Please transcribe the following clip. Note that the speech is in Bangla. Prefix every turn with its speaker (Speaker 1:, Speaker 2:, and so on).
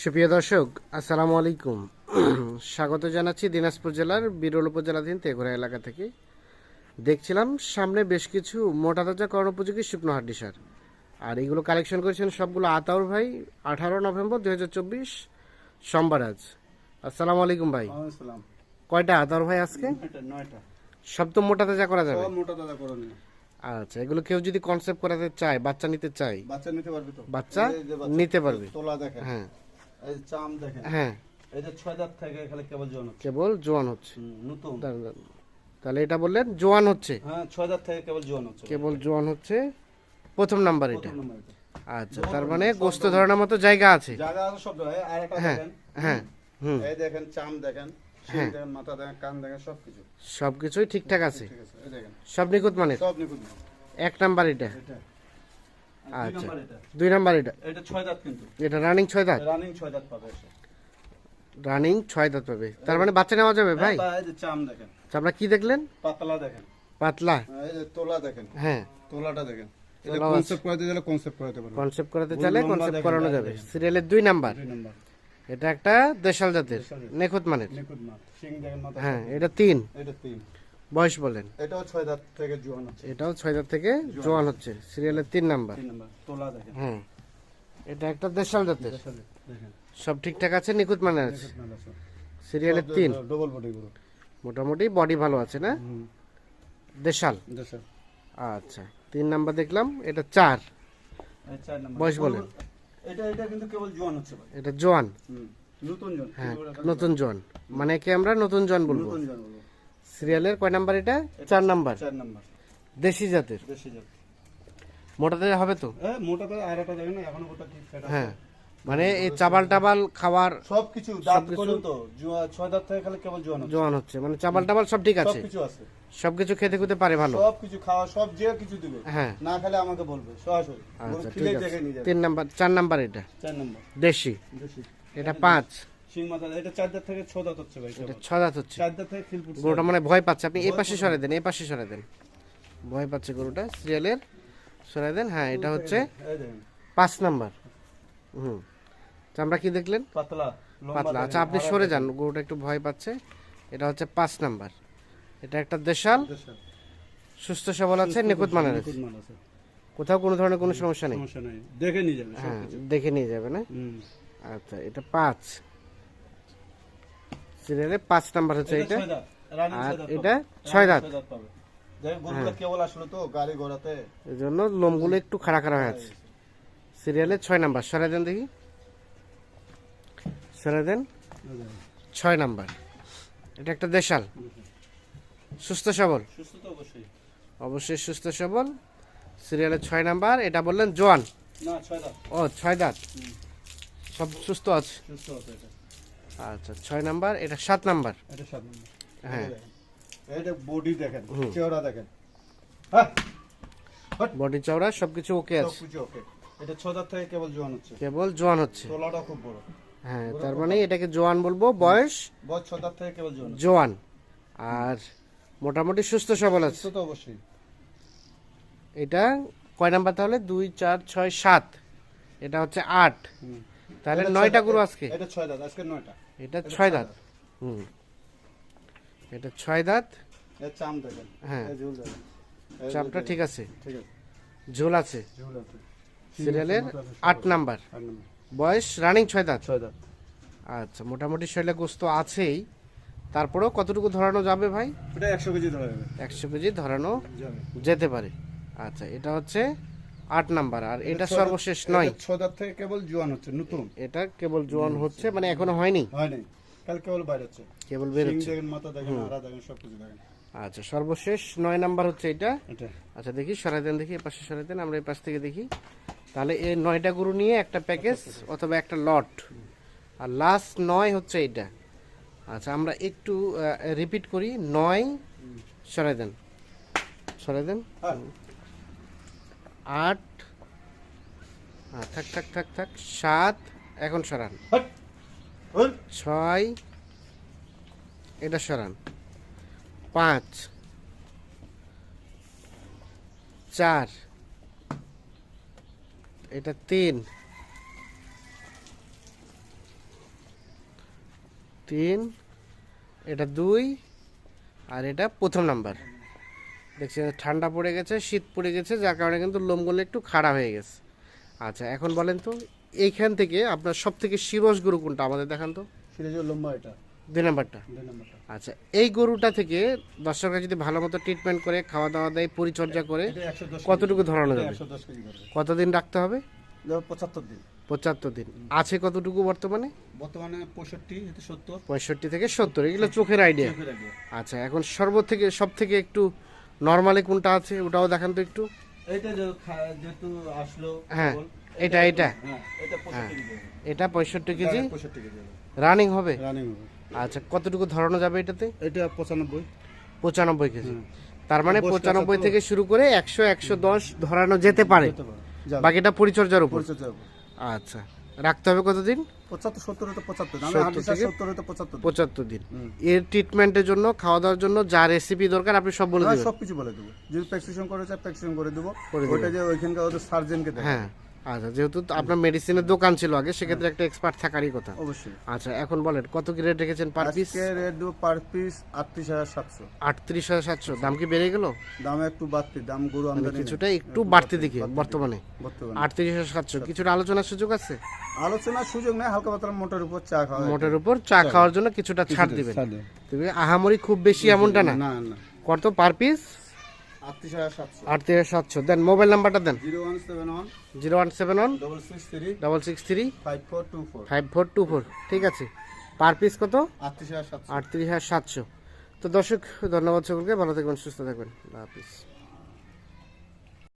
Speaker 1: সুপ্রিয় দর্শক আসসালামু আলাইকুম। স্বাগত জানাচ্ছি দিনাজপুর জেলার বিরল উপজেলাধীন তেঘরা এলাকা থেকে। দেখছিলাম সামনে বেশ কিছু মোটা তাজা করণ উপযোগী শুকনো হাড্ডি সার। আর এগুলো কালেকশন করেছেন সবগুলো আতাউর ভাই আঠারো নভেম্বর দুই হাজার চব্বিশ সোমবার আজ। আসসালামু আলাইকুম ভাই। কয়টা আতাউর ভাই আজকে? সব তো মোটা তাজা করা যাবে।
Speaker 2: মোটা করে
Speaker 1: আচ্ছা এগুলো কেউ যদি কনসেপ্ট করাতে চায় বাচ্চা নিতে চায়?
Speaker 2: বাচ্চা নিতে পারবে তো?
Speaker 1: বাচ্চা নিতে পারবে।
Speaker 2: তোলা দেখেন।
Speaker 1: হ্যাঁ।
Speaker 2: এই চাম দেখেন।
Speaker 1: হ্যাঁ।
Speaker 2: এই যে ছয় দাঁত থেকে খালি কেবল জন হচ্ছে।
Speaker 1: কেবল জোয়ান হচ্ছে।
Speaker 2: নতুন।
Speaker 1: তাহলে এটা বললেন জোয়ান হচ্ছে।
Speaker 2: হ্যাঁ ছয় দাঁত থেকে কেবল জন হচ্ছে।
Speaker 1: কেবল জোয়ান হচ্ছে। প্রথম নাম্বার এটা।
Speaker 2: এটা।
Speaker 1: আচ্ছা তার মানে গোস্ত ধরানোর মতো জায়গা আছে।
Speaker 2: জায়গা আছে সব জায়গায়। আর একটা
Speaker 1: হ্যাঁ,
Speaker 2: দেখেন।
Speaker 1: হ্যাঁ হুম।
Speaker 2: এই দেখেন চাম দেখেন।
Speaker 1: হ্যাঁ।
Speaker 2: দেখেন মাথা দেখেন কান দেখেন সব
Speaker 1: সবকিছুই ঠিকঠাক আছে।
Speaker 2: ঠিক আছে
Speaker 1: সব নিখুঁত
Speaker 2: সব নিখুঁত
Speaker 1: এক নাম্বার এটা? আচ্ছা।
Speaker 2: দুই নম্বর এটা।
Speaker 1: এটা?
Speaker 2: এটা ছয় দাঁত কিন্তু।
Speaker 1: এটা রানিং ছয় দাঁত?
Speaker 2: রানিং ছয় দাঁত পাবে
Speaker 1: রানিং ছয় দাঁত পাবে। তার মানে বাচ্চা নেওয়া যাবে ভাই?
Speaker 2: চাম দেখেন।
Speaker 1: আচ্ছা, আমরা কি দেখলেন?
Speaker 2: পাতলা দেখেন।
Speaker 1: পাতলা।
Speaker 2: তোলা দেখেন।
Speaker 1: হ্যাঁ।
Speaker 2: তোলাটা দেখেন। এটা কনসেপ্ট করাতে গেলে কনসেপ্ট করাতে
Speaker 1: চাইলে কনসেপ্ট করানো যাবে। সিরিয়ালের দুই নাম্বার।
Speaker 2: দুই নম্বর।
Speaker 1: এটা একটা দেশাল জাতের নিখুঁত মানের। হ্যাঁ এটা তিন। বয়স বলেন।
Speaker 2: এটাও ছয় দাঁত থেকে জোয়ান হচ্ছে।
Speaker 1: এটাও ছয় দাঁত থেকে জোয়ান হচ্ছে। সিরিয়ালের তিন নাম্বার। হ্যাঁ। এটা একটা দেশাল জাতের। সব ঠিকঠাক আছে নিখুঁত মানে আছে? সিরিয়ালের তিন।
Speaker 2: ডবল বডি
Speaker 1: মোটামুটি বডি ভালো আছে না? দেশাল। আচ্ছা তিন নাম্বার দেখলাম এটা চার। বয়স বলেন।
Speaker 2: এটা এটা কিন্তু কেবল জোয়ান হচ্ছে ভাই।
Speaker 1: এটা জোয়ান?
Speaker 2: নতুন জোয়ান।
Speaker 1: হ্যাঁ নতুন জোয়ান। মানে কি আমরা নতুন জোয়ান বলব?
Speaker 2: নতুন জোয়ান বলব।
Speaker 1: সিরিয়ালের কয় নাম্বার এটা? চার নাম্বার।
Speaker 2: চার নম্বর।
Speaker 1: দেশি জাতের?
Speaker 2: দেশি জাত।
Speaker 1: মোটাতে হবে তো?
Speaker 2: হ্যাঁ মোটা আর একটা দেখেন না এখনও ওটা ঠিক সেটা
Speaker 1: হ্যাঁ মানে এই চাবাল টাবাল খাওয়ার
Speaker 2: সব কিছু দাঁত পর্যন্ত জোয়া- ছয় দাঁত থেকে খালি কেবল জোয়ান হচ্ছে।
Speaker 1: জোয়ান হচ্ছে মানে চাবাল টাবাল সব ঠিক আছে। সবকিছু খেতে খুঁতে পারে ভালো।
Speaker 2: সব কিছু খাওয়া সব যে কিছু দিবে
Speaker 1: হ্যাঁ।
Speaker 2: না খেলে আমাকে বলবে সরাসরি।
Speaker 1: আচ্ছা ঠিক আছে। তিন নাম্বার চার নাম্বার এটা?
Speaker 2: চার নম্বর।
Speaker 1: দেশি?
Speaker 2: দেশি।
Speaker 1: এটা পাঁচ?
Speaker 2: শিং মাথা এটা চার দাঁত থেকে ছ দাঁত হচ্ছে ভাই
Speaker 1: এটা ছ দাঁত হচ্ছে।
Speaker 2: চার দাঁত থেকে খিলপুর
Speaker 1: গরুটা মানে ভয় পাচ্ছে। আপনি এই পাশে সরে দেন এই পাশে সরে দেন। ভয় পাচ্ছে গরুটা সিরিয়ালের। সরে দেন হ্যাঁ এটা হচ্ছে পাঁচ নাম্বার। হুম। তো আমরা কি দেখলেন?
Speaker 2: পাতলা
Speaker 1: পাতলা। আচ্ছা আপনি সরে যান গরুটা একটু ভয় পাচ্ছে। এটা হচ্ছে পাঁচ নাম্বার। এটা একটা দেশাল। সুস্থ সবল আছে নিখুঁত মানের আছে। কোথাও কোনো ধরনের কোনো সমস্যা নেই?
Speaker 2: দেখে নিয়ে যাবে
Speaker 1: হ্যাঁ দেখে নিয়ে যাবে না? আচ্ছা এটা পাঁচ। সিরিয়ালে পাঁচ নাম্বার হচ্ছে এটা আর এটা ছয় দাঁত।
Speaker 2: পাবে। দেখ গরুটা কেবল আসলো তো গাড়ি ঘোড়াতে।
Speaker 1: এই জন্য লোমগুলো একটু খাড়া খাড়া হয়ে আছে। সিরিয়ালে ছয় নাম্বার। সরে দেন দেখি। সরে দেন। ছয় নাম্বার। এটা একটা দেশাল। সুস্থ সবল?
Speaker 2: সুস্থ তো অবশ্যই।
Speaker 1: অবশ্যই সুস্থ সবল। সিরিয়ালের ছয় নাম্বার এটা বললেন জোয়ান?
Speaker 2: না ছয় দাঁত।
Speaker 1: ও ছয় দাঁত? সব সুস্থ আছে?
Speaker 2: সুস্থ আছে এটা।
Speaker 1: আচ্ছা ছয় নাম্বার এটা সাত নাম্বার?
Speaker 2: এটা সাত নম্বর।
Speaker 1: হ্যাঁ।
Speaker 2: এটা বডি দেখেন
Speaker 1: হুম।
Speaker 2: চেহারা দেখেন। হ্যাঁ।
Speaker 1: বডি চওড়া সবকিছু ওকে আছে?
Speaker 2: ওকে এটা দাঁত থেকে কেবল জোয়ান হচ্ছে।
Speaker 1: কেবল জোয়ান হচ্ছে।
Speaker 2: তোলাটা খুব বড়।
Speaker 1: হ্যাঁ তার মানে এটাকে জোয়ান বলব বয়স
Speaker 2: দাঁত থেকে কেবল জোয়ান
Speaker 1: জোয়ান। আর মোটামুটি সুস্থ সবল আছে।
Speaker 2: তো অবশ্যই।
Speaker 1: এটা কয় নাম্বার তাহলে? দুই চার ছয় সাত। এটা হচ্ছে আট। তাহলে নয়টা গরু আজকে?
Speaker 2: এটা ছয় দাঁত আজকে নয়টা।
Speaker 1: এটা ছয় দাঁত। হুম। এটা ছয় দাঁত।
Speaker 2: চাম দেখেন।
Speaker 1: হ্যাঁ। চাপটা ঠিক আছে।
Speaker 2: ঠিক আছে।
Speaker 1: ঝোল আছে। সিরিয়ালের আট নাম্বার। বয়স রানিং ছয় দাঁত।
Speaker 2: ছয় দাঁত।
Speaker 1: আচ্ছা মোটামুটি শৈলে গোস্ত আছেই। তারপরেও কতটুকু ধরানো যাবে ভাই?
Speaker 2: এটা একশো কেজি ধরা যাবে।
Speaker 1: একশো কেজি ধরানো যেতে পারে। আচ্ছা এটা হচ্ছে আট নাম্বার আর এটা সর্বশেষ নয়।
Speaker 2: দাঁত থেকে কেবল জোয়ান হচ্ছে নতুন।
Speaker 1: এটা কেবল জোয়ান হচ্ছে মানে এখনও হয়নি?
Speaker 2: হয় কাল কেবল বাইরে হচ্ছে
Speaker 1: কেবল
Speaker 2: সিং
Speaker 1: বেরোচ্ছে
Speaker 2: দেখেন মাথা দেখেন আড়া দেখেন সব কিছু দেখেন।
Speaker 1: আচ্ছা সর্বশেষ নয় নাম্বার হচ্ছে এটা।
Speaker 2: এটা।
Speaker 1: আচ্ছা দেখি সরাই দেন দেখি এপাশে সরাই দেন আমরা এই পাশ থেকে দেখি। তাহলে এই নয়টা গরু নিয়ে একটা প্যাকেজ অথবা একটা লট। আর লাস্ট নয় হচ্ছে এটা। আচ্ছা আমরা একটু রিপিট করি। নয় সরাই দেন। সরাই দেন।
Speaker 2: হ্যাঁ।
Speaker 1: আট হ্যাঁ থাক থাক থাক থাক সাত এখন সরান।
Speaker 2: হট। হট।
Speaker 1: ছয় এটা সরান। পাঁচ চার এটা তিন তিন এটা দুই আর এটা প্রথম নাম্বার। দেখছেন ঠান্ডা পড়ে গেছে শীত পড়ে গেছে যার কারণে কিন্তু লোমগুলো একটু খাড়া হয়ে গেছে। আচ্ছা এখন বলেন তো এইখান থেকে আপনার সব থেকে শিরস গরু কোনটা? আমাদের দেখান তো।
Speaker 2: সেটা লম্বা এটা।
Speaker 1: দুই নাম্বারটা? আচ্ছা এই গরুটা থেকে দর্শকরা যদি ভালো মতো ট্রিটমেন্ট করে খাওয়া দাওয়া দেয় পরিচর্যা করে কতটুকু ধরানো যাবে? কতদিন রাখতে হবে?
Speaker 2: পঁচাত্তর দিন।
Speaker 1: পঁচাত্তর দিন। আছে কতটুকু বর্তমানে?
Speaker 2: বর্তমানে পঁয়ষট্টি সত্তর।
Speaker 1: পঁয়ষট্টি থেকে সত্তর এগুলো চোখের আইডিয়া আচ্ছা এখন সর্ব থেকে সব থেকে একটু নর্মালি কোনটা আছে ওটাও দেখান তো একটু।
Speaker 2: খা- যেহেতু আসলো
Speaker 1: হ্যাঁ, এটা এটা
Speaker 2: হ্যাঁ এটা পঁয়ষট্টি কেজি।
Speaker 1: এটা
Speaker 2: এটা।
Speaker 1: রানিং হবে।
Speaker 2: রানিং হবে?
Speaker 1: আচ্ছা কতটুকু ধরানো যাবে এটাতে?
Speaker 2: এটা পঁচানব্বই।
Speaker 1: পঁচানব্বই কেজি। তার মানে পঁচানব্বই থেকে শুরু করে একশো একশো দশ ধরানো যেতে পারে। বাকিটা পরিচর্যার উপর। আচ্ছা। রাখতে হবে কতদিন?
Speaker 2: পঁচাত্তর সত্তর পঁচাত্তর। আমি
Speaker 1: সত্তর
Speaker 2: পঁচাত্তর দিন।
Speaker 1: পঁচাত্তর দিন। এর ট্রিটমেন্টের জন্য খাওয়া দাওয়ার জন্য যা রেসিপি দরকার আপনি সব বলে
Speaker 2: বলে দেবো। যদি প্রেসক্রিপশন করে চাই প্রেসক্রিপশন করে দেবো। ওটা যে ওইখানকার ওদের সার্জেনকে
Speaker 1: হ্যাঁ। আচ্ছা যেহেতু আপনার মেডিসিনের দোকান ছিল আগে সেক্ষেত্রে একটা এক্সপার্ট থাকারই কথা।
Speaker 2: অবশ্যই।
Speaker 1: আচ্ছা এখন বলেন কত কি রেট রেখেছেন per piece
Speaker 2: rate per piece আটত্রিশ হাজার সাতশো।
Speaker 1: আটত্রিশ হাজার সাতশো। দাম কি বেড়ে গেল?
Speaker 2: দাম একটু বাড়তি দাম গরু
Speaker 1: মানে
Speaker 2: আমদানি
Speaker 1: কিছুটা একটু বাড়তি দিকে বর্তমানে।
Speaker 2: বর্তমানে।
Speaker 1: আটত্রিশ হাজার সাতশো। কিছুটা আলোচনার সুযোগ আছে?
Speaker 2: আলোচনার সুযোগ নেই হালকা পাতলা মোটর উপর চা খাওয়া।
Speaker 1: মোটের উপর চা খাওয়ার জন্য কিছুটা ছাড় দিবেন। তুমি আহামরি খুব বেশি এমনটা না।
Speaker 2: না
Speaker 1: কত পার পিস
Speaker 2: আটত্রিশ হাজার সাতশো।
Speaker 1: দেন মোবাইল নাম্বারটা দেন।
Speaker 2: Zero one seven one. Double six three. Five four two four.
Speaker 1: ঠিক আছে। পার পিস কত?
Speaker 2: আটত্রিশ হাজার সাতশো।
Speaker 1: তো দর্শক ধন্যবাদ সকলকে। ভালো থাকবেন সুস্থ থাকবেন। হাফিজ।